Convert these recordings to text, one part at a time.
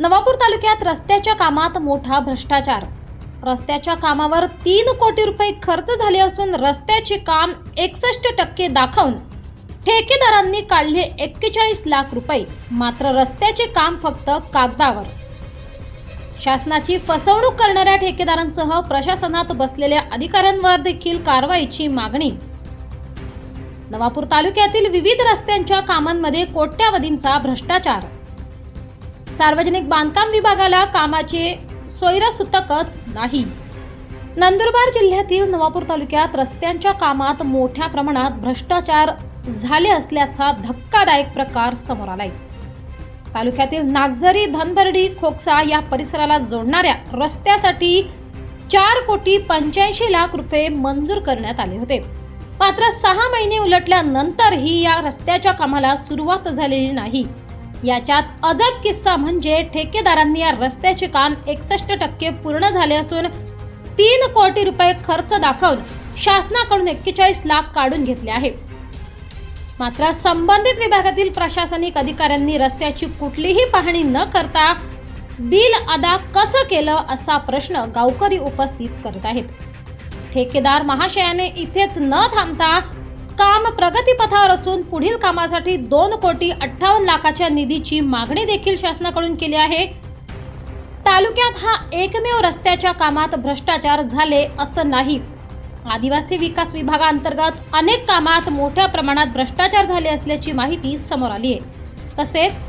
नवापूर तालुक्यात रस्त्याच्या कामात मोठा भ्रष्टाचार. रस्त्याच्या कामावर तीन कोटी रुपये खर्च झाले असून रस्त्याचे काम एकसष्ट टक्के दाखवून ठेकेदारांनी काढले एक्केचाळीस लाख रुपये. मात्र रस्त्याचे काम फक्त कागदावर. शासनाची फसवणूक करणाऱ्या ठेकेदारांसह प्रशासनात बसलेल्या अधिकाऱ्यांवर देखील कारवाईची मागणी. नवापूर तालुक्यातील विविध रस्त्यांच्या कामांमध्ये कोट्यावधींचा भ्रष्टाचार. सार्वजनिक बांधकाम विभागाला कामाचे सोयरासुतकच नाही. नंदुरबार जिल्ह्यातील नवापूर तालुक्यात रस्त्यांच्या कामात मोठ्या प्रमाणात भ्रष्टाचार झाले असल्याचा धक्कादायक प्रकार समोर आलाय. तालुक्यातील नागझरी धनबर्डी खोकसा या परिसराला जोडणाऱ्या रस्त्यासाठी चार कोटी पंच्याऐंशी लाख रुपये मंजूर करण्यात आले होते. मात्र सहा महिने उलटल्यानंतरही या रस्त्याच्या कामाला सुरुवात झालेली नाही. याच्यात अजब किस्सा म्हणजे ठेकेदारांनी या रस्त्याचे काम एकसष्ट टक्के पूर्ण झाले असून तीन कोटी रुपये खर्च दाखवून शासनाकडून एक्केचाळीस लाख काढून घेतले आहे. मात्र संबंधित विभागातील प्रशासनिक अधिकाऱ्यांनी रस्त्याची कुठलीही पाहणी न करता बिल अदा कसं केलं असा प्रश्न गावकरी उपस्थित करत आहेत. ठेकेदार महाशयाने इथेच न थांबता काम प्रगतीपथावर असून पुढील कामासाठी दोन कोटी अठ्ठावन्न लाखाच्या निधीची मागणी देखील शासनाकडून केली आहे. तालुक्यात हा एकमेव रस्त्याच्या कामात भ्रष्टाचार झाले असं नाही. आदिवासी विकास विभागांतर्गत अनेक कामात मोठ्या प्रमाणात भ्रष्टाचार झाले असल्याची माहिती समोर आली आहे तसेच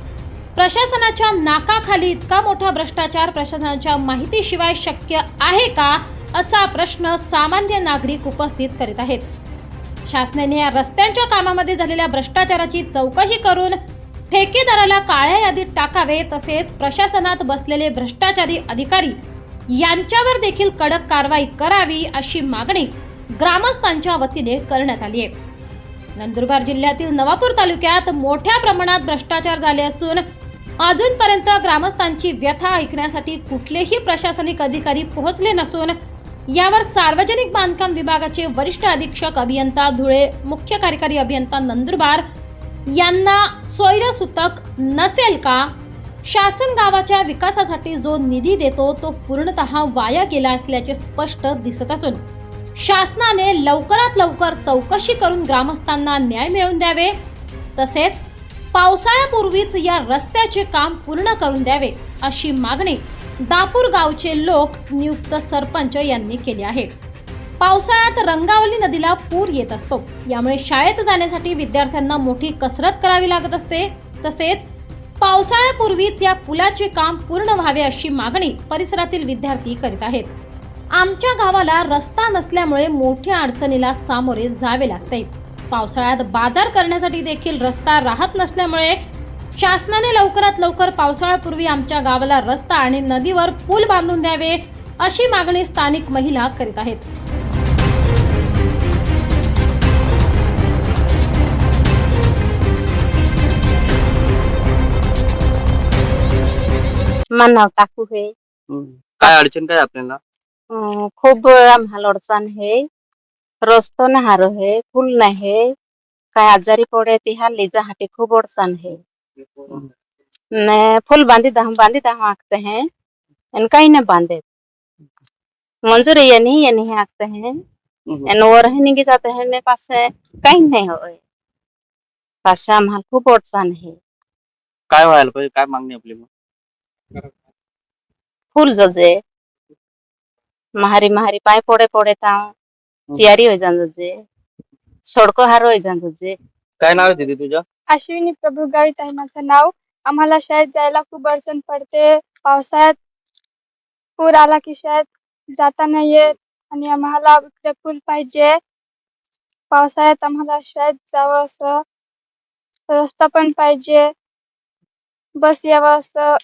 प्रशासनाच्या नाकाखाली इतका मोठा भ्रष्टाचार प्रशासनाच्या माहितीशिवाय शक्य आहे का असा प्रश्न सामान्य नागरिक उपस्थित करीत आहेत. शासनाने या रस्त्यांच्या कामामध्ये झालेल्या भ्रष्टाचाराची चौकशी करून ठेकेदाराला काळ्या यादीत टाकावे तसेच प्रशासनात बसलेले भ्रष्टाचारी अधिकारी यांच्यावर देखील कडक कारवाई करावी अशी मागणी ग्रामस्थांच्या वतीने करण्यात आली आहे. नंदुरबार जिल्ह्यातील नवापूर तालुक्यात मोठ्या प्रमाणात भ्रष्टाचार झाले असून अजूनपर्यंत ग्रामस्थांची व्यथा ऐकण्यासाठी कुठलेही प्रशासनिक अधिकारी पोहोचले नसून यावर सार्वजनिक बांधकाम विभागाचे वरिष्ठ अधीक्षक अभियंता धुळे मुख्य कार्यकारी अभियंता नंदुरबार यांना स्वैरसूतक नसेल का? शासन गावाच्या विकासासाठी जो निधी देतो तो पूर्णतः वाया गेला असल्याचे स्पष्ट दिसत असून शासनाने लवकरात लवकर चौकशी करून ग्रामस्थांना न्याय मिळवून द्यावे. तसेच पावसाळ्यापूर्वीच या रस्त्याचे काम पूर्ण करून द्यावे अशी मागणी दापूर गावचे लोक नियुक्त सरपंच यांनी केले आहे पावसाळ्यात रंगावली नदीला पूर येत असतो. यामुळे शाळेत जाण्यासाठी विद्यार्थ्यांना मोठी कसरत करावी लागत असते. तसेच पावसाळ्यापूर्वीच या पुलाचे काम पूर्ण व्हावे अशी मागणी परिसरातील विद्यार्थी करीत आहेत. आमच्या गावाला रस्ता नसल्यामुळे मोठ्या अडचणीला सामोरे जावे लागते. पावसाळ्यात बाजार करण्यासाठी देखील रस्ता राहत नसल्यामुळे शासनाने लवकरात लवकर पावसाळ्यापूर्वी आमच्या गावाला रस्ता आणि नदीवर पूल बांधून द्यावे अशी मागणी स्थानिक महिला करीत आहेत. नाव टाकू हे हम्म. काय अडचण काय आपल्याला? अं, खूप आम्हाला अडचण आहे. रस्तो नाही हारो है फुल नाही है काय आजारी पडे ती हाली जहाटे खूब अड़चन है ने फुल बांधी दह बांधी दह आंकते हैं। इन कहीं नहीं बांधे। मंजूर ये नहीं ये नहीं आंकते हैं? हम्म. इन और है नहीं जाते हैं ने पास है, कहीं नहीं हो। पास आम्हाला खूप अडचण है। काय व्हायला पाहिजे काय मागणी आपली मग? फुल जो जे महारी महारी पाय पडे पडे ताव तयारी हो जान जे सडको हार हो जान जे काय नाव आहे दीदी तुझं? अश्विनी प्रभू गावित आहे माझं नाव. आम्हाला शाळेत जायला खूप अडचण पडते. पावसाळ्यात पूर आला की शाळेत जाता नाही येत आणि आम्हाला इकडे पूल पाहिजे. पावसाळ्यात आम्हाला शाळेत जावं असं रस्ता पण पाहिजे. बस यावं असं.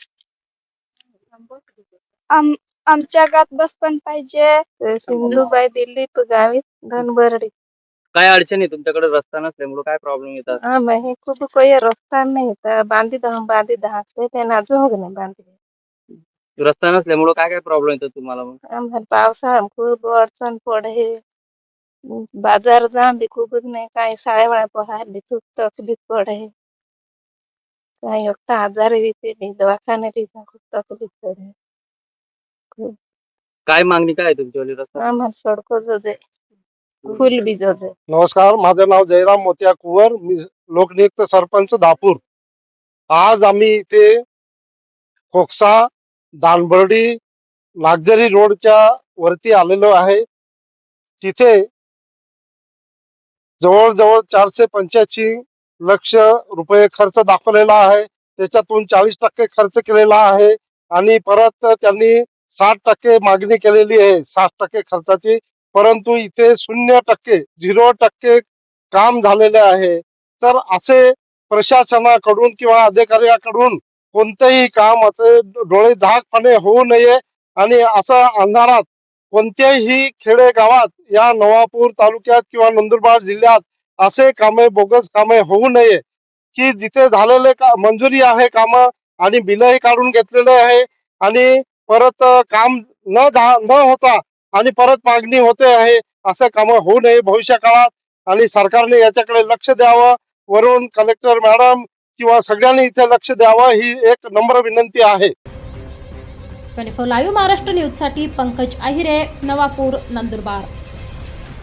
आम आमच्या गावात बस पण पाहिजे. सिंधुबाई दिल्ली गावी धनबरडी काय अडचण आहे? तुमच्याकडे रस्ता नसल्यामुळे काय प्रॉब्लेम येतात? हाँ खूप काही रस्ता नाही. तर था बांधी तो बांधी ते नाजू हो बांधी रस्ता नसल्यामुळे काय काय प्रॉब्लेम येतात तुम्हाला मग? आम्हाला पावसाळा खूप अडचण पडे बाजार जाम बी खूपच नाही. काही शाळेवाळा पहार बी खूप तकलीफ पडे काही एकटा आजारी येते. बी दवाखान्यात येते. खूप तकलीफ पडे काय मागणी काय तुमच्या रस्ता? आम्हाला सडको आहे. जे फुल नमस्कार माझं नाव जयराम मोतिया कुवर मी लोकनियुक्त सरपंच दापूर आज आम्ही इथे खोकसा दानबर्डी नागझरी रोडच्या वरती आलेलो आहे. तिथे जवळजवळ चारशे पंच्याऐंशी लक्ष रुपये खर्च दाखवलेला आहे. त्याच्यातून चाळीस टक्के खर्च केलेला आहे. आणि परत त्यांनी साठ टक्के मागणी केलेली आहे. साठ टक्के खर्चाची परंतु इथे शून्य टक्के झिरो टक्के काम झालेले आहे. तर असे प्रशासनाकडून किंवा अधिकाऱ्याकडून कोणतेही काम असे डोळे झाकपणे होऊ नये आणि असं अंधारात कोणत्याही खेडेगावात या नवापूर तालुक्यात किंवा नंदुरबार जिल्ह्यात असे कामे बोगस कामे होऊ नये की जिथे झालेले का मंजुरी आहे काम आणि बिलही काढून घेतलेले आहे आणि परत काम न झा न होता आणि परत मागणी होते आहे असं काम होऊ नये भविष्य काळात. आणि सरकारने याच्याकडे लक्ष द्यावं. वरून कलेक्टर मॅडम किंवा सगळ्यांनी इथे लक्ष द्यावं ही एक नम्र विनंती आहे. ट्वेंटी फोर लाईव्ह महाराष्ट्र न्यूजसाठी पंकज आहिरे नवापूर नंदुरबार.